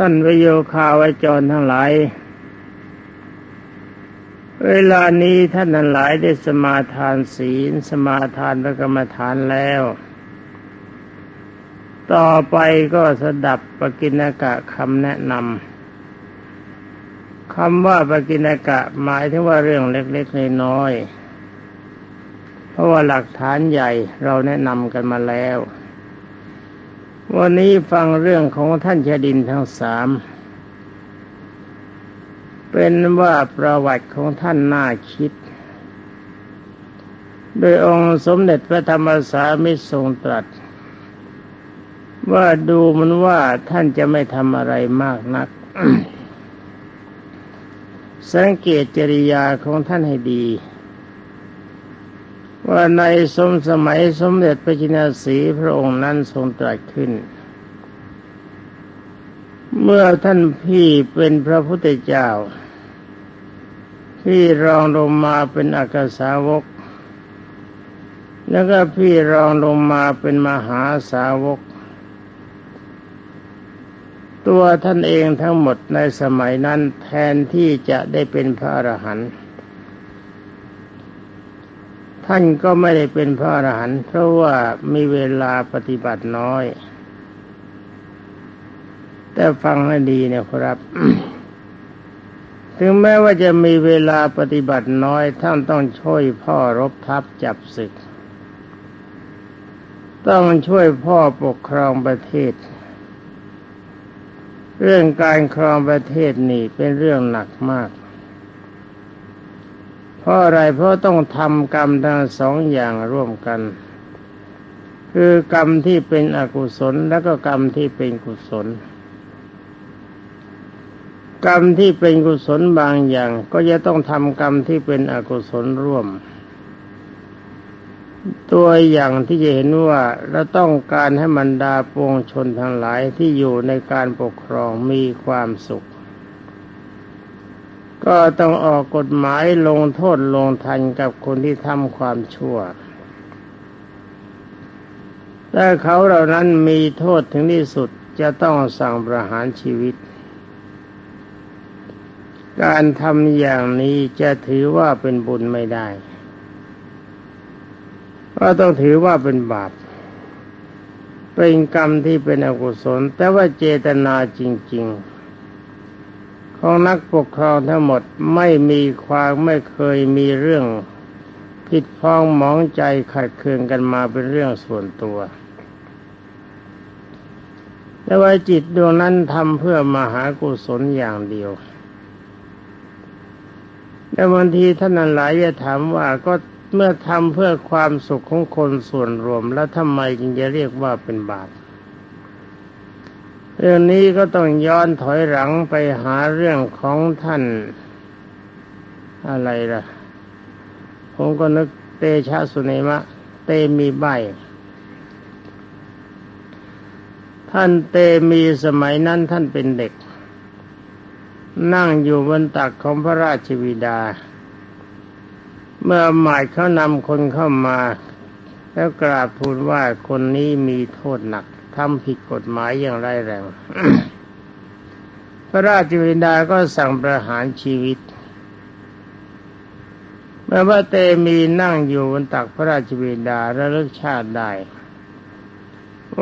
ท่านประโยคาวจรทั้งหลาย เวลานี้ท่านทั้งหลายได้สมาทานศีล สมาทานพระกรรมฐานแล้ว ต่อไปก็สดับปกิณกะคำแนะนำคำว่าปกิณกะหมายถึงว่าเรื่องเล็กๆน้อยๆเพราะว่าหลักฐานใหญ่เราแนะนำกันมาแล้ว วันนี้ฟังเรื่องของท่านชดินทั้งสาม เป็นว่าประวัติของท่านน่าคิด โดยองค์สมเด็จพระธรรมสามิทรงตรัส ว่าดูมันว่าท่านจะไม่ทำอะไรมากนัก สังเกตจริยาของท่านให้ดี ว่าในสมสมัยสมเด็จพระจินสีพระองค์นั้นทรงตรัสขึ้น เมื่อท่านพี่เป็นพระพุทธเจ้าพี่รองลงมาเป็นอักษาวก แล้วก็พี่รองลงมาเป็นมหาสาวก ตัวท่านเองทั้งหมดในสมัยนั้นแทนที่จะได้เป็นพระอรหันต์ ท่านก็ไม่ได้เป็นพระอรหันต์เพราะว่ามีเวลาปฏิบัติน้อย แต่ฟังให้ดีนะครับ ถึงแม้ว่าจะมีเวลาปฏิบัติน้อย ท่านต้องช่วยพ่อรบทัพจับศึก ต้องช่วยพ่อปกครองประเทศ เรื่องการครองประเทศนี่เป็นเรื่องหนักมาก เพราะอะไรเพราะต้องทำกรรมทั้งสองอย่างร่วมกัน คือกรรมที่เป็นอกุศลแล้วก็กรรมที่เป็นกุศล กรรมที่เป็นกุศลบางอย่าง ก็จะต้องทำกรรมที่เป็นอกุศลร่วมตัวอย่างที่จะเห็นว่าเราต้องการให้มันดาปวงชนทั้งหลายที่อยู่ในการปกครองมีความสุข ก็ต้องออกกฎหมายลงโทษลงทันกับคนที่ทำความชั่วถ้าเขาเหล่านั้นมีโทษถึงที่สุดจะต้องสั่งประหารชีวิต การทำอย่างนี้จะถือว่าเป็นบุญไม่ได้ก็ต้องถือว่าเป็นบาป เป็นกรรมที่เป็นอกุศล แต่ว่าเจตนาจริง ๆ ของนักปกครองทั้งหมดไม่มีความไม่เคยมีเรื่องผิดพ้องมองใจขัดเคืองกันมาเป็นเรื่องส่วนตัว แต่ว่าจิตดวงนั้นทำเพื่อมหากุศลอย่างเดียวแต่บางทีท่านนั้นหลายจะถามว่าก็เมื่อทำเพื่อความสุขของคนส่วนรวมแล้วทำไมจึงจะเรียกว่าเป็นบาป เรื่องนี้ก็ต้องย้อนถอยหลังไปหาเรื่องของท่านอะไรล่ะ ผมก็นึกเตชะสุเนมะ เตมีใบ ท่านเตมีสมัยนั้นท่านเป็นเด็ก นั่งอยู่บนตักของพระราชวิดา เมื่อหมายเขานำคนเข้ามา แล้วกราบทูลว่าคนนี้มีโทษหนัก ทำผิดกฎหมายอย่างไรแรง พระราชวินดาก็สั่งประหารชีวิตเมื่อพระเตมีนั่งอยู่บนตักพระราชวินดาระลึกชาติได้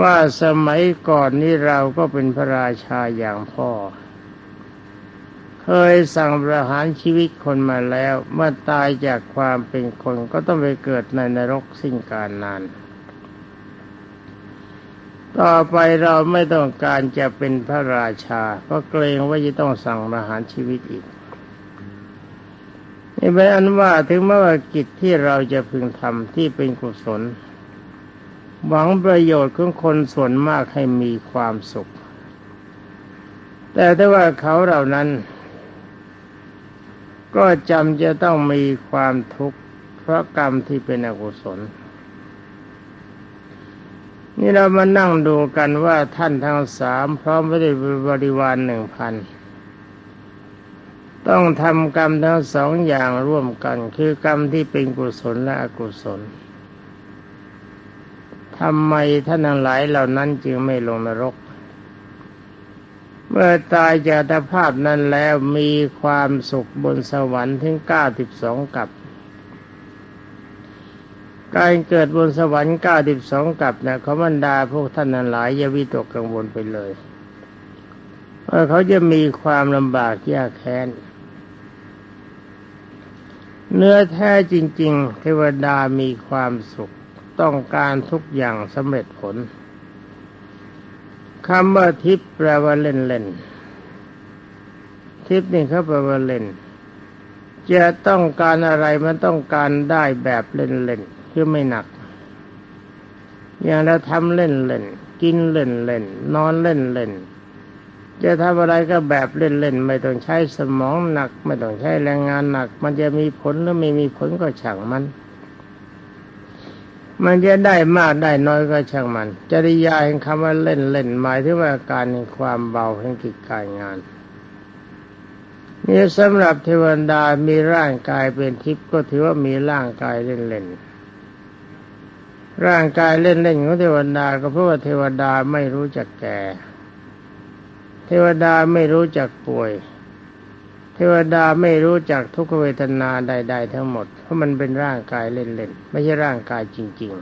ว่าสมัยก่อนนี้เราก็เป็นพระราชาอย่างพ่อ เคยสั่งประหารชีวิตคนมาแล้ว เมื่อตายจากความเป็นคนก็ต้องไปเกิดในนรกสิ้นกาลนาน ต่อไปเราไม่ต้องการจะเป็นพระราชา เพราะเกรงว่าจะต้องสั่งประหารชีวิตอีกนี่เป็นอันว่าถึงแม้ว่ากิจที่เราจะพึงทำที่เป็นกุศล หวังประโยชน์ของคนส่วนมากให้มีความสุข แต่ถ้าว่าเขาเหล่านั้น ก็จำจะต้องมีความทุกข์เพราะกรรมที่เป็นอกุศล นี่เรามานั่งดูกันว่าท่านทั้งสามพร้อมไปด้วยบริวารหนึ่งพันต้องทำกรรมทั้งสองอย่างร่วมกัน คือกรรมที่เป็นกุศลและอกุศลทำไมท่านทั้งหลายเหล่านั้นจึงไม่ลงนรก เมื่อตายจากภาพนั้นแล้วมีความสุขบนสวรรค์ถึงเก้าสิบสองกับ การเกิดบนสวรรค์เก้าสิบสองกับนี่ยเขาบรรดาพวกท่านนั้นหลายอย่าวิตกกังวลไปเลยว่าเขาจะมีความลำบากยากแค้น เนื้อแท้จริง ๆ เทวดามีความสุขต้องการทุกอย่างสำเร็จผลคำว่าทิพย์แปลว่าเล่นเล่นทิพย์นี่เขาแปลว่าเล่น จะต้องการอะไรมันต้องการได้แบบเล่นเล่น คือไม่หนัก อย่างเราทำเล่นเล่นกินเล่นเล่นนอนเล่นเล่นจะทำอะไรก็แบบเล่นๆไม่ต้องใช้สมองหนัก ไม่ต้องใช้แรงงานหนัก มันจะมีผลหรือไม่มีผลก็ช่างมัน มันจะได้มากได้น้อยก็ช่างมัน จริยาแห่งคำว่าเล่นเล่นหมายถึงว่าการในความเบาแห่งกิจการงานนี่สำหรับเทวดามีร่างกายเป็นทิพย์ก็ถือว่ามีร่างกายเล่นเล่น ร่างกายเล่นเล่นของเทวดาก็เพราะว่าเทวดาไม่รู้จักแก่ เทวดาไม่รู้จักป่วย เทวดาไม่รู้จักทุกขเวทนาใด ๆ ทั้งหมด เพราะมันเป็นร่างกายเล่นๆไม่ใช่ร่างกายจริง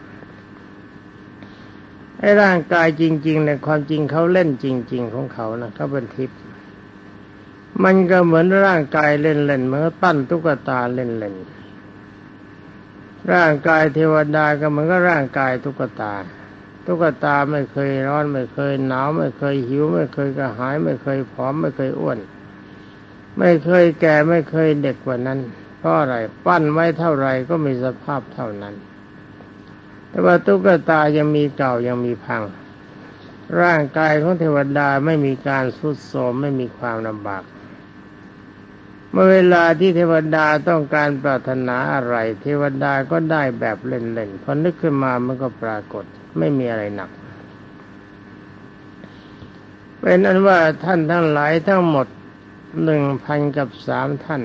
ๆ ไอ้ร่างกายจริงๆในความจริงเขาเล่นจริง ๆ ของเขานะเขาเป็นทิพย์มันก็เหมือนร่างกายเล่นๆเหมือนปั้นตุ๊กตาเล่นๆ ร่างกายเทวดาก็เหมือนกับร่างกายตุ๊กตา ตุ๊กตาไม่เคยร้อนไม่เคยหนาวไม่เคยหิว ไม่เคยกระหาย ไม่เคยผอมไม่เคยอ้วน ไม่เคยแก่ไม่เคยเด็กกว่านั้น เพราะอะไรปั้นไว้เท่าไรก็มีสภาพเท่านั้น แต่ว่าตุ๊กตายังมีเก่ายังมีพัง ร่างกายของเทวดาไม่มีการสุดโทมไม่มีความลำบาก เมื่อเวลาที่เทวดาต้องการปรารถนาอะไร เทวดาก็ได้แบบเล่นๆพอนึกขึ้นมามันก็ปรากฏไม่มีอะไรหนักเป็นอันว่าท่านทั้งหลายทั้งหมดหนึ่งพันกับสามท่าน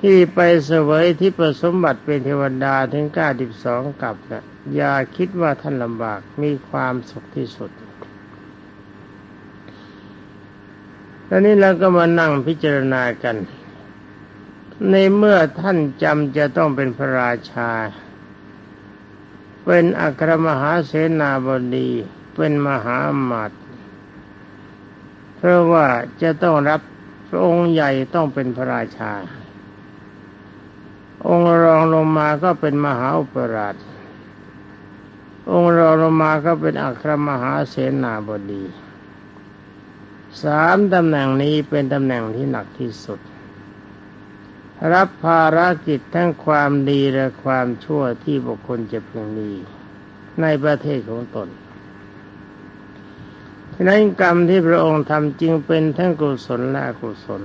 ที่ไปเสวยที่ประสมบัติเป็นเทวดาถึงเก้าสิบสองกับนะอย่าคิดว่าท่านลำบากมีความสุขที่สุด ตอนนี้เราก็มานั่งพิจารณากัน ในเมื่อท่านจำจะต้องเป็นพระราชา เป็นอัครมหาเสนาบดี เป็นมหาอมาตย์เพราะว่าจะต้องรับพระองค์ใหญ่ต้องเป็นพระราชา องค์รองลงมาก็เป็นมหาอุปราช องค์รองลงมาก็เป็นอัครมหาเสนาบดี สามตำแหน่งนี้เป็นตำแหน่งที่หนักที่สุด รับภารกิจทั้งความดีและความชั่วที่บุคคลจะพึงมีในประเทศของตนฉะนั้นกรรมที่พระองค์ทำจึงเป็นทั้งกุศลและอกุศล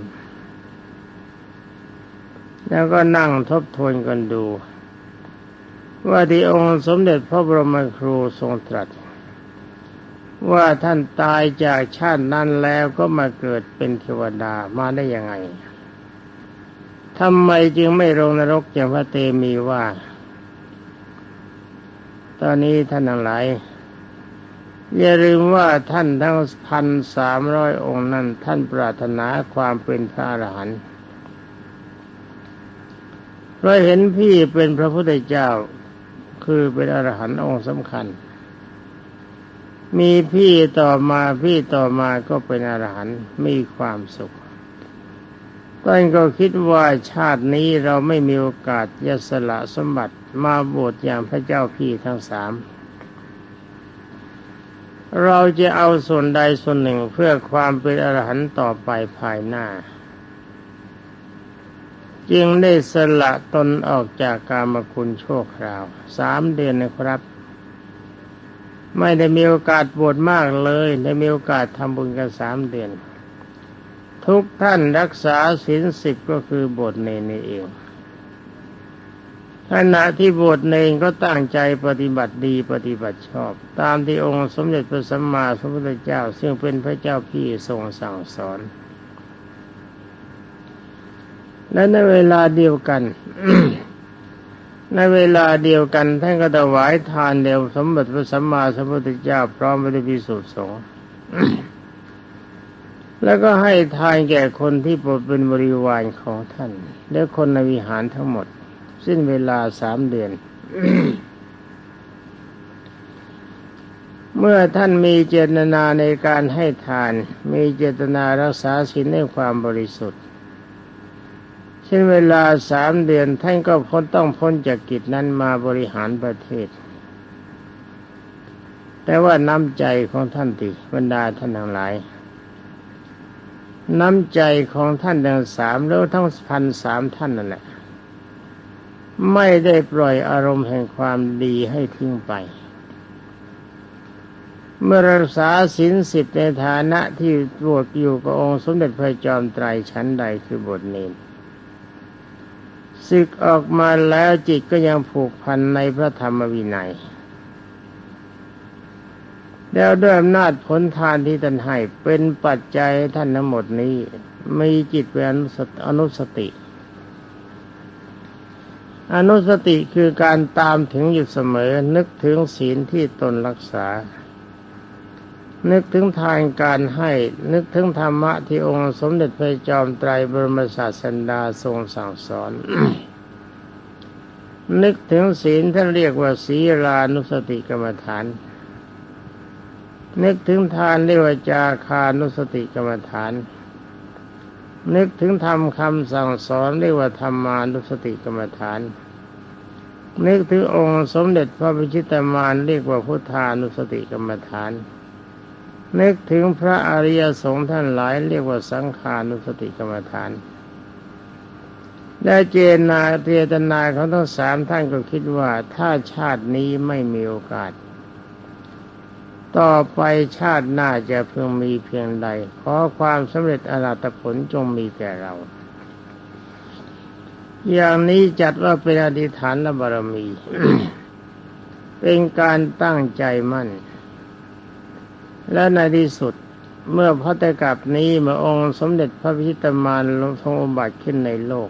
แล้วก็นั่งทบทวนกันดู ว่าที่องค์สมเด็จพระบรมครูทรงตรัส ว่าท่านตายจากชาตินั้นแล้วก็มาเกิดเป็นเทวดามาได้ยังไงทำไมจึงไม่ลงนรกอย่างพระเตมีว่า ตอนนี้ท่านทั้งหลายอย่าลืมว่าท่านทั้งพันสามร้อยองค์นั้น ท่านปรารถนาความเป็นพระอรหันต์เราเห็นพี่เป็นพระพุทธเจ้าคือเป็นอรหันต์องค์สำคัญ มีพี่ต่อมาพี่ต่อมาก็เป็นอรหันต์มีความสุขท่านก็คิดว่าชาตินี้เราไม่มีโอกาสยสละสมบัติมาบวชอย่างพระเจ้าพี่ทั้งสาม เราจะเอาส่วนใดส่วนหนึ่งเพื่อความเป็นอรหันต์ต่อไปภายหน้า จึงได้สละตนออกจากกามคุณโชคราว สามเดือนนะครับ ไม่ได้มีโอกาสบวชมากเลย ได้มีโอกาสทำบุญกันสามเดือน ทุกท่านรักษาศีลสิบก็คือบทเนนี่เองขณะที่บทเนงก็ตั้งใจปฏิบัติดีปฏิบัติชอบ ตามที่องค์สมเด็จพระสัมมาสัมพุทธเจ้า ซึ่งเป็นพระเจ้าพี่ทรงสั่งสอน และในเวลาเดียวกัน ในเวลาเดียวกันท่านก็ถวายทานเดียวสมบัติพระสัมมาสัมพุทธเจ้าพร้อมไปด้วยพิสุทธิ์สงฆ์แล้วก็ให้ทานแก่คนที่เป็นบริวารของท่าน และคนในวิหารทั้งหมด สิ้นเวลาสามเดือน เมื่อท่านมีเจตนาในการให้ทาน มีเจตนารักษาศีลในความบริสุทธิ์ ช่นเวลาสามเดือนท่านก็พ้นต้องพ้นจากกิจนั้นมาบริหารประเทศ แต่ว่าน้ำใจของท่านติบรรดาท่านทั้งหลาย น้ำใจของท่านทั้งสามแล้วทั้งพันสามท่านนั่นแหละไม่ได้ปล่อยอารมณ์แห่งความดีให้ทิ้งไป เมื่อรักษาศีลสิบในฐานะที่บวชอยู่กับองค์สมเด็จพระจอมไตรชั้นใดคือบทเนน ศึกออกมาแล้วจิตก็ยังผูกพันในพระธรรมวินัย แล้วด้วยอำนาจผลทานที่ท่านให้เป็นปัจจัยท่านทั้งหมดนี้ มีจิตเป็นอนุสติ อนุสติคือการตามถึงอยู่เสมอนึกถึงศีลที่ตนรักษา นึกถึงทานการให้นึกถึงธรรมะที่องค์สมเด็จพระจอมไตรบรมศาสดาทรงสั่งสอน นึกถึงศีลท่านเรียกว่าศีลานุสติกรรมฐาน นึกถึงทานเรียกว่าจาคานุสติกรรมฐาน นึกถึงธรรมคำสั่งสอนเรียกว่าธรรมานุสติกรรมฐาน นึกถึงองค์สมเด็จพระพิชิตามานเรียกว่าพุทธานุสติกรรมฐาน นึกถึงพระอริยสงฆ์ท่านหลายเรียกว่าสังขานุสติกรรมฐานได้เจนาเจตนาเขาทั้งสามท่านก็คิดว่าถ้าชาตินี้ไม่มีโอกาส ต่อไปชาติหน้าจะเพิ่งมีเพียงใด ขอความสำเร็จอรัตผลจงมีแก่เรา อย่างนี้จัดว่าเป็นอธิษฐานบารมี เป็นการตั้งใจมั่น และในที่สุดเมื่อพระตกับนี้มื่อองค์สมเด็จพระพิชิตมารลงทรงอุบัติขึ้นในโลก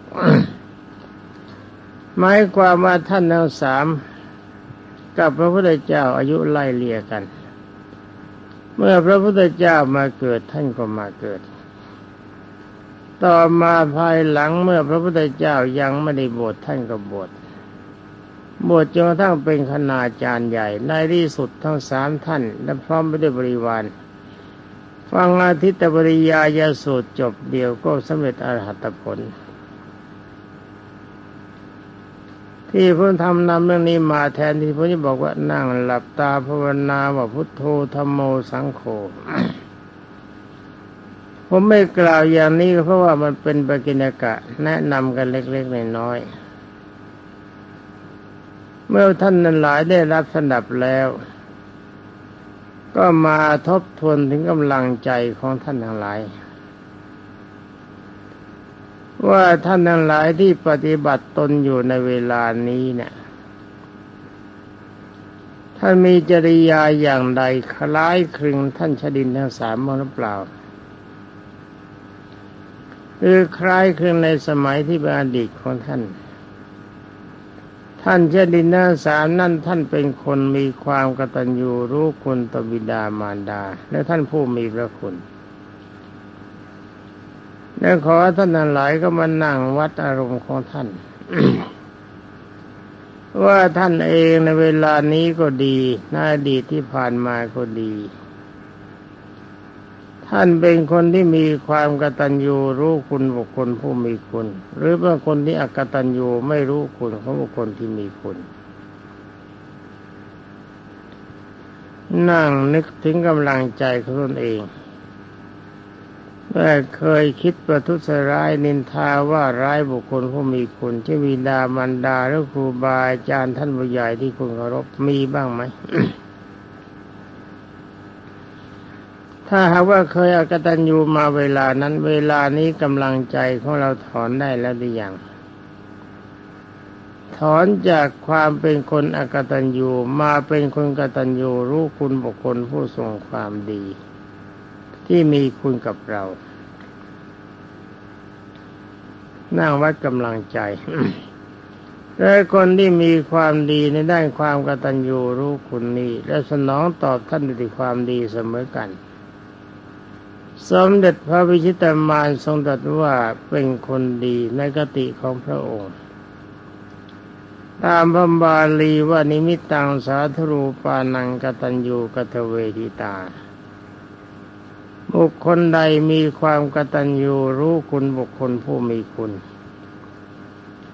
หมายความว่าท่านทั้งสามกับพระพุทธเจ้าอายุไล่เลี่ยกัน เมื่อพระพุทธเจ้ามาเกิดท่านก็มาเกิด ต่อมาภายหลังเมื่อพระพุทธเจ้ายังไม่ได้บวชท่านก็บวช บวชจนกระทั่งเป็นคณาจารย์ใหญ่ในที่สุดทั้งสามท่าน และพร้อมไปด้วยบริวารฟังอาทิตบริยายาสูตรจบเดียวก็สำเร็จอรหัตผล ที่พระธรรมนำเรื่องนี้มาแทนที่พระจะบอกว่านั่งหลับตาภาวนาว่าพุทโธธรรมโมสังโฆผมไม่กล่าวอย่างนี้เพราะว่ามันเป็นปกิณกะแนะนำกันเล็กๆน้อยๆ เมื่อท่านนั้นหลายได้รับสนับแล้ว ก็มาทบทวนถึงกำลังใจของท่านทั้งหลาย ว่าท่านทั้งหลายที่ปฏิบัติตนอยู่ในเวลานี้เนี่ยท่านมีจริยาอย่างใดคล้ายคลึงท่านชดินทั้งสามหรือเปล่าคือคล้ายคลึงในสมัยที่เป็นอดีตของท่าน ท่านเจดินนาสามนั่นท่านเป็นคนมีความกตัญญูรู้คุณตบิดามารดา และท่านผู้มีพระคุณและขอท่านนั้นหลายก็มานั่งวัดอารมณ์ของท่าน ว่าท่านเองในเวลานี้ก็ดีในอดีตที่ผ่านมาก็ดี ท่านเป็นคนที่มีความกตัญญูรู้คุณบุคคลผู้มีคุณ หรือเป็นคนที่อกตัญญูไม่รู้คุณของบุคคลที่มีคุณ นั่งนึกถึงกำลังใจของตนเองเมื่อเคยคิดประทุษร้ายนินทาว่าร้ายบุคคลผู้มีคุณที่มีดามันดาหรือครูบาอาจารย์ท่านผู้ใหญ่ที่คุณเคารพมีบ้างไหม ถ้าหากว่าเคยอกตัญญูมาเวลานั้นเวลานี้กำลังใจของเราถอนได้แล้วหรือยังถอนจากความเป็นคนอกตัญญูมาเป็นคนกตัญญูรู้คุณบุคคลผู้ทรงความดี ที่มีคุณกับเรา นั่งวัดกำลังใจและคนที่มีความดีในด้านความกตัญญูรู้คุณนี้ และสนองตอบท่านด้วยความดีเสมอกัน สมเด็จพระวิชิตามานทรงตรัสว่าเป็นคนดีในกติของพระองค์ ตามพระบาลีว่านิมิตตังสาธรูปานังกตัญญูกตเวทิตา บุคคลใดมีความกตัญญูรู้คุณบุคคลผู้มีคุณ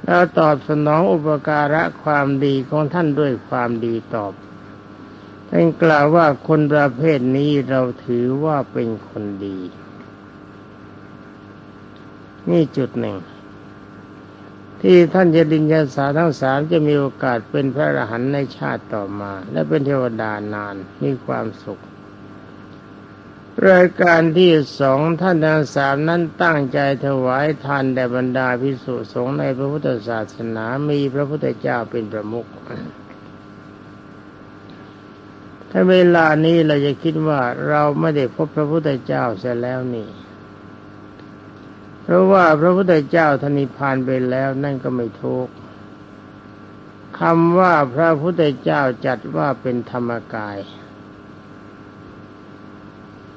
แล้วตอบสนองอุปการะความดีของท่านด้วยความดีตอบ ท่านกล่าวว่าคนประเภทนี้เราถือว่าเป็นคนดี นี่จุดหนึ่ง ที่ท่านจะดินยาสาทั้งสามจะมีโอกาสเป็นพระอรหันต์ในชาติต่อมา และเป็นเทวดานานมีความสุขรายการที่สองท่านทั้งสามนั้นตั้งใจถวายทานแด่บรรดาพิสุสงฆ์ในพระพุทธศาสนามีพระพุทธเจ้าเป็นประมุข ถ้าเวลานี้เราจะคิดว่าเราไม่ได้พบพระพุทธเจ้าเสียแล้วนี่ เพราะว่าพระพุทธเจ้าทนิพานไปแล้วนั่นก็ไม่ทุกคำว่าพระพุทธเจ้าจัดว่าเป็นธรรมกาย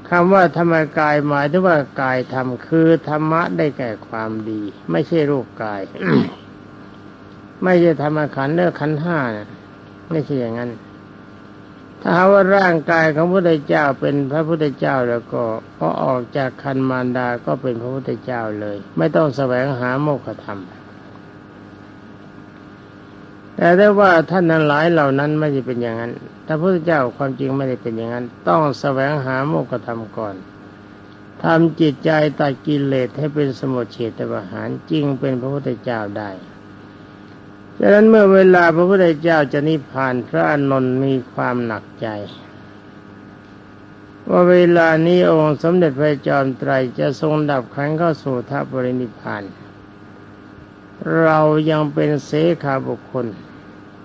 คำว่าธรรมกายหมายถึงว่ากายธรรมคือธรรมะได้แก่ความดี ไม่ใช่รูปกาย ไม่ใช่ธรรมขันธ์เลือกขันธ์ห้านะไม่ใช่อย่างนั้น ถ้าว่าร่างกายของพระพุทธเจ้าเป็นพระพุทธเจ้าแล้วก็พอออกจากคันมารดาก็เป็นพระพุทธเจ้าเลย ไม่ต้องแสวงหาโมกขธรรม แต่ได้ว่าท่านนั้นหลายเหล่านั้นไม่ได้เป็นอย่างนั้นถ้าพระพุทธเจ้าความจริงไม่ได้เป็นอย่างนั้น ต้องแสวงหาโมกขธรรมก่อนทำจิตใจตัดกิเลสให้เป็นสมุทเฉตประหารจริงเป็นพระพุทธเจ้าได้ ฉะนั้นเมื่อเวลาพระพุทธเจ้าจะนิพพานพระอานนท์มีความหนักใจ ว่าเวลานี้องค์สมเด็จพระจอมไตรจะทรงดับขันเข้าสู่ทัพบรินิพพาน เรายังเป็นเสขาบุคคล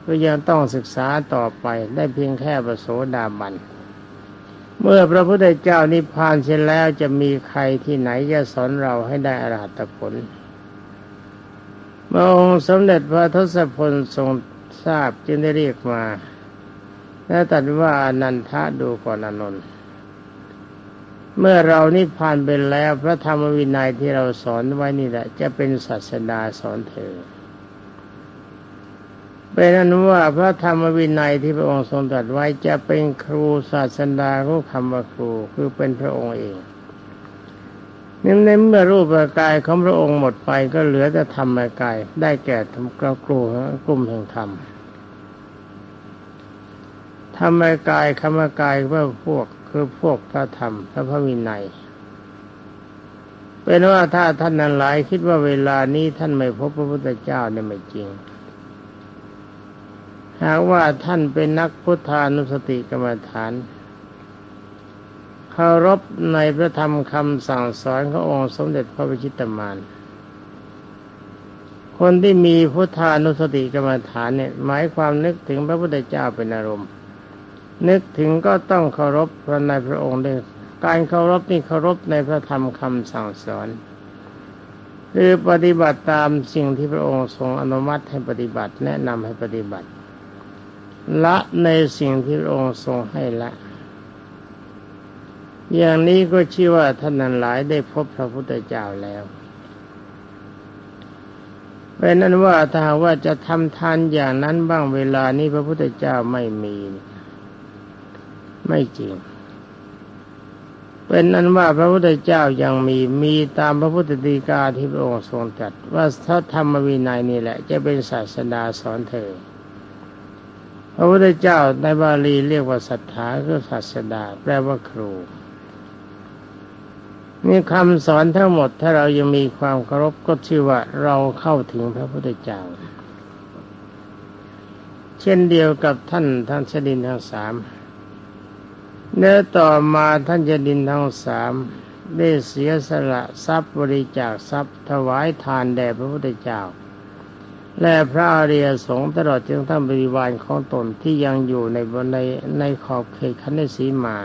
ก็ยังต้องศึกษาต่อไปได้เพียงแค่ประโสดาบัน เมื่อพระพุทธเจ้านิพพานเสร็จแล้วจะมีใครที่ไหนจะสอนเราให้ได้อรหัตผล เมื่องค์สมเด็จพระทศพลทรงทราบจึงได้เรียกมา และตัดว่าอนันทะดูก่อนอนนท์เมื่อเรานิพพานไปแล้วพระธรรมวินัยที่เราสอนไว้นี่แหละ จะเป็นศาสดาสอนเธอเป็นอนุว่าพระธรรมวินัยที่พระองค์ทรงตรัสไว้จะเป็นครูศาสดาของคำว่าครูคือเป็นพระองค์เอง นี่ในเมื่อรูปกายของพระองค์หมดไปก็เหลือแต่ธรรมกาย ได้แก่ธรรมกกลุ่มกลุ่มแห่งธรรมธรรมกายคำกายว่าพวกคือพวกพระธรรมพระพระวินัยเป็นว่าถ้าท่านนั้นหลายคิดว่าเวลานี้ท่านไม่พบพระพุทธเจ้าเนี่ยไม่จริง หากว่าท่านเป็นนักพุทธานุสติกรรมฐาน เคารพในพระธรรมคำสั่งสอนขององค์สมเด็จพระพิชิตมาน คนที่มีพุทธานุสติกรรมฐานเนี่ยหมายความนึกถึงพระพุทธเจ้าเป็นอารมณ์ นึกถึงก็ต้องเคารพพระในพระองค์ด้วยการเคารพนี่เคารพในพระธรรมคำสั่งสอน คือปฏิบัติตามสิ่งที่พระองค์ทรงอนุมัติให้ปฏิบัติแนะนำให้ปฏิบัติ ละในสิ่งที่พระองค์ทรงให้ละ อย่างนี้ก็ชื่อว่าท่านนั้นหลายได้พบพระพุทธเจ้าแล้วเป็นนั้นว่าถ้าว่าจะทำทานอย่างนั้นบ้างเวลานี้พระพุทธเจ้าไม่มี ไม่จริง เป็นนั้นว่าพระพุทธเจ้ายังมีมีตามพระพุทธดีกาที่พระองค์ทรงจัดว่าถ้าธรรมวินัยนี่แหละ จะเป็นศาสดาสอนเธอ พระพุทธเจ้าในบาลีเรียกว่าศรัทธาคือศาสดาแปลว่าครู นี่คำสอนทั้งหมดถ้าเรายังมีความเคารพก็ชื่อว่าเราเข้าถึงพระพุทธเจ้า เช่นเดียวกับท่านท่านชดินทั้งสามเนื้อต่อมาท่านชดินทั้งสามได้เสียสละทรัพย์บริจาคทรัพย์ถวายทานแด่พระพุทธเจ้า และพระอริยสงฆ์ตลอดจนท่านบริวารของตนที่ยังอยู่ในบนในในขอบเขตคันธสีมา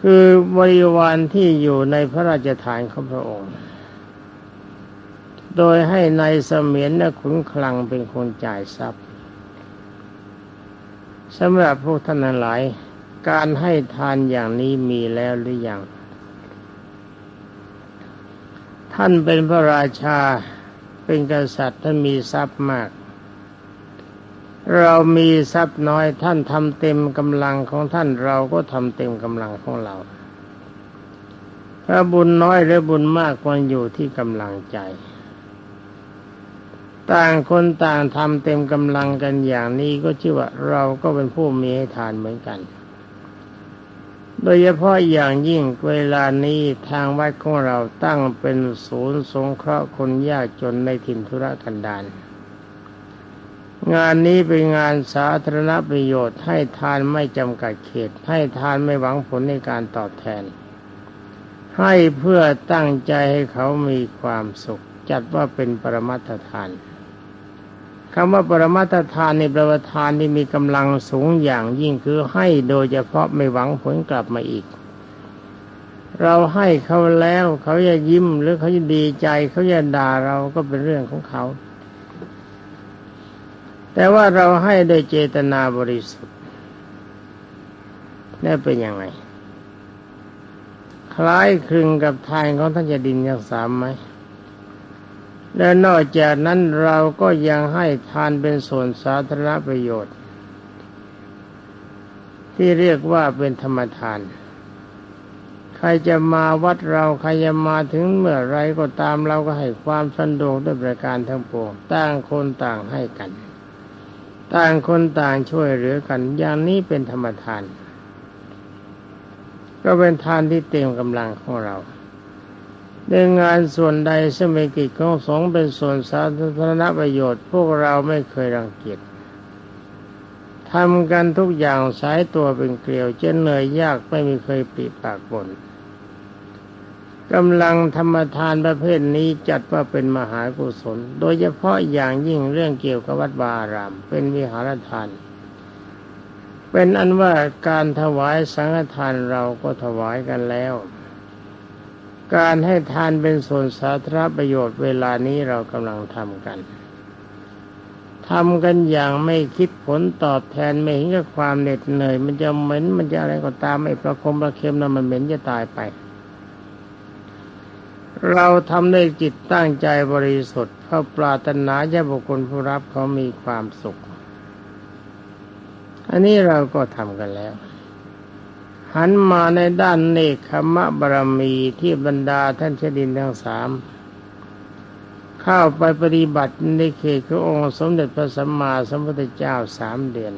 คือบริวารที่อยู่ในพระราชฐานของพระองค์ โดยให้ในายเสมียนแขุนคลังเป็นคนจ่ายทรัพย์สำหรับพวกท่านหลาย การให้ทานอย่างนี้มีแล้วหรือยัง ท่านเป็นพระราชาเป็นกษัตริย์ท่านมีทรัพย์มาก เรามีทรัพย์น้อยท่านทำเต็มกำลังของท่านเราก็ทำเต็มกำลังของเรา ถ้าบุญน้อยหรือบุญมากมันอยู่ที่กำลังใจ ต่างคนต่างทำเต็มกำลังกันอย่างนี้ก็ชื่อว่าเราก็เป็นผู้มีให้ทานเหมือนกัน โดยเฉพาะอย่างยิ่งเวลานี้ทางวัดของเราตั้งเป็นศูนย์สงเคราะห์คนยากจนในถิ่นธุรกันดาร งานนี้เป็นงานสาธารณประโยชน์ให้ทานไม่จำกัดเขต ให้ทานไม่หวังผลในการตอบแทน ให้เพื่อตั้งใจให้เขามีความสุข จัดว่าเป็นปรมัตถทานคำว่าปรมาตทานในประทานที่มีกำลังสูงอย่างยิ่งคือให้โดยเฉพาะไม่หวังผลกลับมาอีก เราให้เขาแล้วเขาจะยิ้มหรือเขาจะดีใจเขาจะด่าเราก็เป็นเรื่องของเขา แต่ว่าเราให้โดยเจตนาบริสุทธิ์นี่เป็นยังไง คล้ายคลึงกับทานของท่านจะดินยังสามไหมและนอกจากนั้นเราก็ยังให้ทานเป็นส่วนสาธารณประโยชน์ ที่เรียกว่าเป็นธรรมทาน ใครจะมาวัดเราใครจะมาถึงเมื่อไรก็ตามเราก็ให้ความสะดวกด้วยประการทั้งปวงต่างคนต่างให้กัน ต่างคนต่างช่วยเหลือกัน อย่างนี้เป็นธรรมทาน ก็เป็นทานที่เต็มกำลังของเราในงานส่วนใดซึ่งเป็นกิจของสงฆ์เป็นส่วนสาธารณประโยชน์ พวกเราไม่เคยรังเกียจทำกันทุกอย่างสายตัวเป็นเกลียวเจะเหนื่อยยากไม่มีเคยปีปากบ่น กำลังธรรมทานประเภทนี้จัดว่าเป็นมหากุศล โดยเฉพาะอย่างยิ่งเรื่องเกี่ยวกับวัดบาราม เป็นวิหารทาน เป็นอันว่าการถวายสังฆทานเราก็ถวายกันแล้ว การให้ทานเป็นส่วนสาธารณประโยชน์เวลานี้เรากำลังทำกันทำกันอย่างไม่คิดผลตอบแทนไม่เห็นกับความเหน็ดเหนื่อย มันจะเหม็นมันจะอะไรก็ตามไม่ประคมประเค็มนะมันเหม็นจะตายไป เราทำด้วยจิตตั้งใจบริสุทธิ์เพราะปรารถนาจะบุคคลผู้รับเขามีความสุข อันนี้เราก็ทำกันแล้ว หันมาในด้านเนคขมะบารมีที่บรรดาท่านเชดินทั้งสามเข้าไปปฏิบัติในเขตขององค์สมเด็จพระสัมมาสัมพุทธเจ้าสามเดือน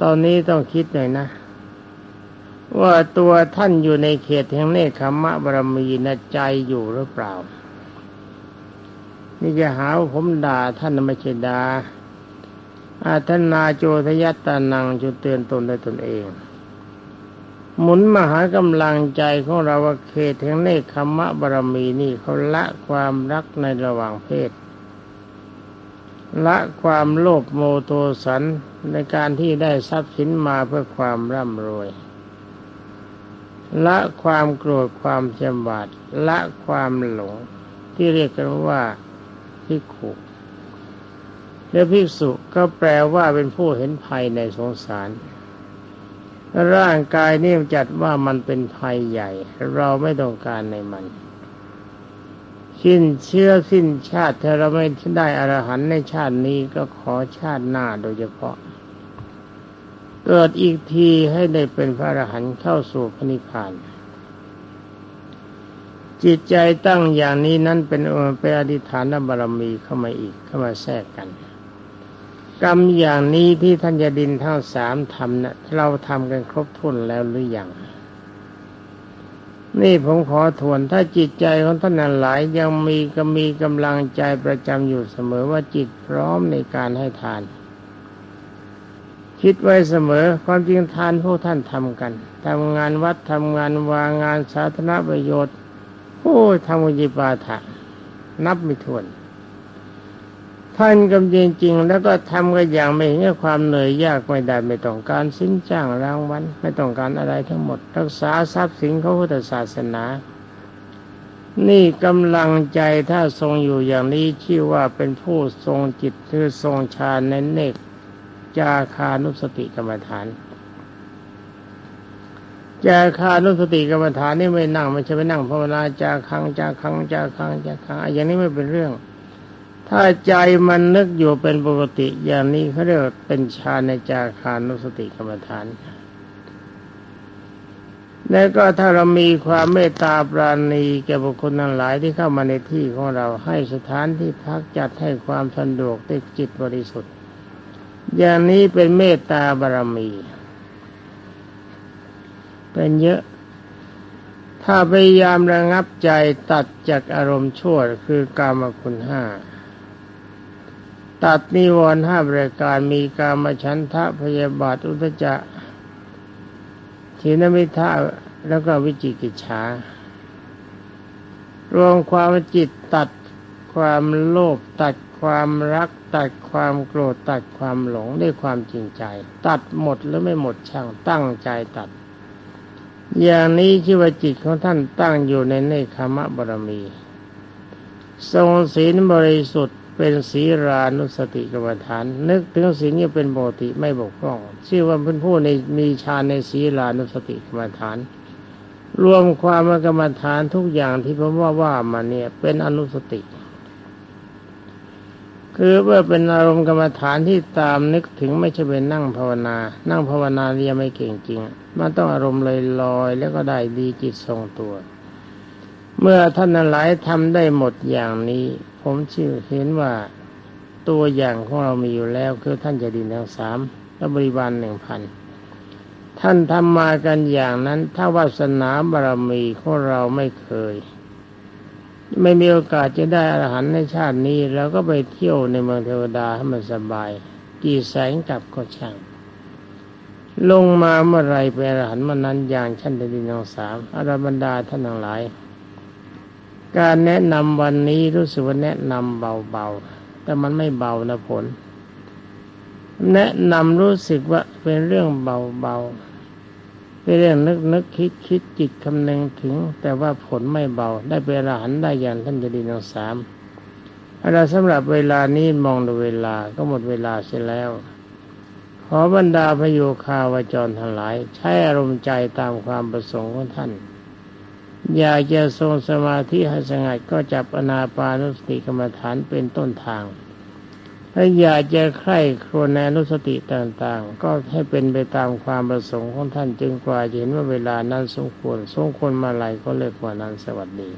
ตอนนี้ต้องคิดหน่อยนะ ว่าตัวท่านอยู่ในเขตแห่งเนคขมะบารมีนะใจอยู่หรือเปล่า นี่จะหาว่าผมด่าท่านไม่ใช่ด่าอาทนาโจทยัตตานังจุเตือนตนได้ตนเอง หมุนมหากำลังใจของเราว่าเขตแห่งเนคขมะบารมีนี่เขาละความรักในระหว่างเพศ ละความโลภโมโทสันในการที่ได้ทรัพย์สินมาเพื่อความร่ำรวย ละความโกรธความจำบาดละความหลง ที่เรียกกันว่าพิขุและภิกษุก็แปลว่าเป็นผู้เห็นภัยในสงสาร ร่างกายนี่จัดว่ามันเป็นภัยใหญ่ เราไม่ต้องการในมันสิ้นเชื่อสิ้นชาติถ้าเราไม่ได้อรหันในชาตินี้ก็ขอชาติหน้าโดยเฉพาะ เกิดอีกทีให้ได้เป็นพระอรหันต์เข้าสู่พระนิพพาน จิตใจตั้งอย่างนี้นั้นเป็นเป็นอธิฐานบารมีเข้ามาอีกเข้ามาแทรกกัน กรรมอย่างนี้ที่ท่านยดินทั้งสามทำนะ่ะเราทำกันครบถ้วนแล้วหรือยังนี่ผมขอทวนถ้าจิตใจของท่านนั้นหลายยังมีก็มีกำลังใจประจำอยู่เสมอว่าจิตพร้อมในการให้ทาน คิดไว้เสมอความจริงทานพวกท่านทำกันทำงานวัดทำงานวางงานสาธารณประโยชน์โอ้ทำวิจิปาถะนับไม่ถ้วน ท่านกำจริงๆแล้วก็ทำกันอย่างไม่เห็นความเหนื่อยยากไม่ได้ไม่ต้องการสินจ้างรางวัลไม่ต้องการอะไรทั้งหมด รักษาทรัพย์สินของพุทธศาสนา นี่กำลังใจถ้าทรงอยู่อย่างนี้ชื่อว่าเป็นผู้ทรงจิตคือทรงฌานในเนก จาคานุสติกรรมฐานจาคานุสติกรรมฐานนี่ไม่นั่งไม่ใช่ไปนั่งภาวนาจาคังจาคังจาคังจาคังอย่างนี้ไม่เป็นเรื่อง ถ้าใจมันนึกอยู่เป็นปกติ อย่างนี้เขาเรียกเป็นฌานในจาคานุสติกรรมฐาน แล้วก็ถ้าเรามีความเมตตาปราณีแก่บุคคลทั้งหลายที่เข้ามาในที่ของเราให้สถานที่พักจัดให้ความสะดวกได้จิตบริสุทธิ์ อย่างนี้เป็นเมตตาบารมี เป็นเยอะ ถ้าพยายามระงับใจตัดจากอารมณ์ชั่วคือกามคุณห้าตัดนิวรณ์ห้าบริการมีกามฉันทะพยาบาทอุตจะทีนมิทะแล้วก็วิจิกิจฉารวมความจิตตัดความโลภตัดความรัก ตัดความโกรธตัดความหลงด้วยความจริงใจ ตัดหมดหรือไม่หมดช่างตั้งใจตัด อย่างนี้ชื่อว่าจิตของท่านตั้งอยู่ในเนคขมะบรมี ทรงศีลบริสุทธิ์เป็นศีรานุสติกรรมฐาน นึกถึงศีลนี้เป็นปกติไม่บกพร่อง ชื่อว่าเป็นผู้ในมีฌานในศีรานุสติกรรมฐาน รวมความกรรมฐานทุกอย่างที่ผมว่าว่ามาเนี่ยเป็นอนุสติ คือว่าเป็นอารมณ์กรรมฐานที่ตามนึกถึงไม่ใช่เป็นนั่งภาวนา นั่งภาวนาเรียไม่เก่งจริง มันต้องอารมณ์ลอยลอยแล้วก็ได้ดีจิตทรงตัว เมื่อท่านหลายทำได้หมดอย่างนี้ ผมเชื่อเห็นว่าตัวอย่างของเรามีอยู่แล้ว คือท่านจะดินทั้งสามและบริบาลหนึ่งพันท่านทำมากันอย่างนั้น ถ้าวาสนาบารมีของเราไม่เคย ไม่มีโอกาสจะได้อรหันต์ในชาตินี้เราก็ไปเที่ยวในเมืองเทวดาให้มันสบาย กี่แสงกับก็ช่าง ลงมาเมื่อไรเป็นอรหันต์มันนั้นอย่างชั้นดินทองสามอรบรรดาท่านทั้งหลาย การแนะนำวันนี้รู้สึกว่าแนะนำเบาๆ แต่มันไม่เบานะผล แนะนำรู้สึกว่าเป็นเรื่องเบาๆ เรื่องนึกนึกคิดคิดจิตคำนึงถึง แต่ว่าผลไม่เบา ได้เป็นอรหันได้อย่างท่านจะดีนองสามเราสำหรับเวลานี้มองดูเวลาก็หมดเวลาเสียแล้ว ขอบรรดาพโยคาวจรทั้งหลาย ใช้อารมณ์ใจตามความประสงค์ของท่าน อยากจะทรงสมาธิให้สงัดก็จับอนาปานุสติกรรมฐานเป็นต้นทาง ถ้าอยากจะใคร่ครวญในนุสติต่างๆ ก็ให้เป็นไปตามความประสงค์ของท่านจึงกว่าเห็นว่าเวลานั้นสมควรสมควรมาไหลก็เลิกว่านั้นสวัสดี